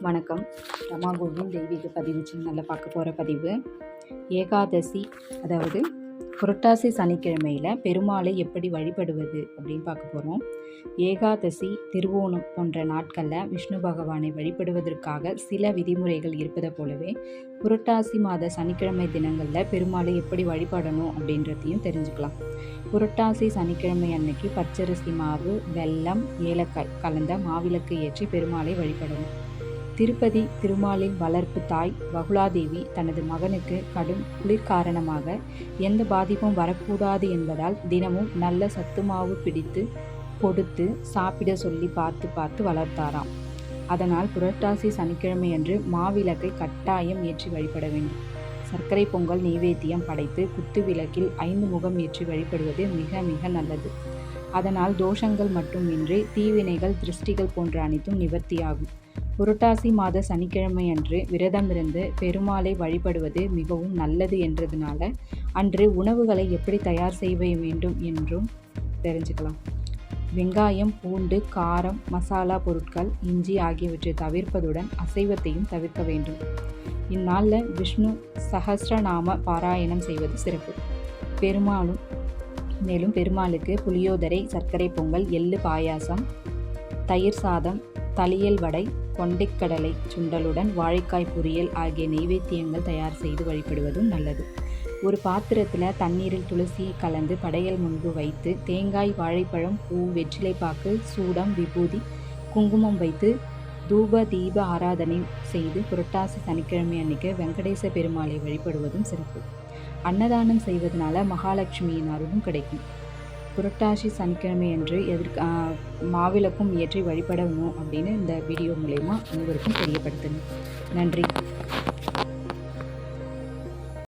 வணக்கம். ரமாகோவின் தெய்வீக பதிவு சேனலில் பார்க்க போகிற பதிவு. ஏகாதசி அதாவது புரட்டாசி சனிக்கிழமையில் பெருமாளை எப்படி வழிபடுவது அப்படின்னு பார்க்க போகிறோம் ஏகாதசி திருவோணம் போன்ற நாட்களில் விஷ்ணு பகவானை வழிபடுவதற்காக சில விதிமுறைகள் இருப்பதை போலவே புரட்டாசி மாத சனிக்கிழமை தினங்களில் பெருமாளை எப்படி வழிபடணும் அப்படின்றதையும் தெரிஞ்சுக்கலாம். புரட்டாசி சனிக்கிழமை அன்னைக்கு பச்சரிசி மாவு வெல்லம் ஏலக்காய் கலந்த மாவிளக்கு ஏற்றி பெருமாளை வழிபடணும். திருப்பதி திருமாலின் வளர்ப்பு தாய் வகுலாதேவி தனது மகனுக்கு கடும் குளிர் காரணமாக எந்த பாதிப்பும் வரக்கூடாது என்பதால் தினமும் நல்ல சத்துமாவு பிடித்து கொடுத்து சாப்பிட சொல்லி பார்த்து பார்த்து வளர்த்தாராம். அதனால் புரட்டாசி சனிக்கிழமையன்று மாவிளக்கை கட்டாயம் ஏற்றி வழிபட வேண்டும். சர்க்கரை பொங்கல் நெய்வேத்தியம் படைத்து குத்து விளக்கில் ஐந்து முகம் ஏற்றி வழிபடுவது மிக மிக நல்லது. அதனால் தோஷங்கள் மட்டுமின்றி தீவினைகள் திருஷ்டிகள் போன்ற அனைத்தும் நிவர்த்தியாகும். புரட்டாசி மாத சனிக்கிழமை அன்று விரதமிருந்து பெருமாளை வழிபடுவது மிகவும் நல்லது என்றதுனால அன்று உணவுகளை எப்படி தயார் செய்ய வேண்டும் என்றும் தெரிஞ்சுக்கலாம். வெங்காயம் பூண்டு காரம் மசாலா பொருட்கள் இஞ்சி ஆகியவற்றை தவிர்ப்பதுடன் அசைவத்தையும் தவிர்க்க வேண்டும். இந்நாளில் விஷ்ணு சஹஸ்ரநாம பாராயணம் செய்வது சிறப்பு. பெருமாளும் மேலும் பெருமாளுக்கு புளியோதரை சர்க்கரை பொங்கல் எள்ளு பாயாசம் தயிர் சாதம் தளியல் வடை கொண்டைக்கடலை சுண்டலுடன் வாழைக்காய் பொரியல் ஆகிய நெய்வேத்தியங்கள் தயார் செய்து வழிபடுவதும் நல்லது. ஒரு பாத்திரத்தில் தண்ணீரில் துளசி கலந்து படையல் முன்பு வைத்து தேங்காய் வாழைப்பழம் பூ வெற்றிலைப்பாக்கு சூடம் விபூதி குங்குமம் வைத்து தூப தீப ஆராதனை செய்து புரட்டாசி சனிக்கிழமை அன்னைக்கு வெங்கடேச பெருமாளை வழிபடுவதும் சிறப்பு. அன்னதானம் செய்வதனால மகாலட்சுமியின் அருளும் கிடைக்கும். புரட்டாசி சனிக்கிழமை என்று எதிர்க்க மாவிளக்கும் ஏற்றி வழிபடணும் அப்படின்னு இந்த வீடியோ மூலயமா அனைவருக்கும் தெரியப்படுத்தணும் நன்றி.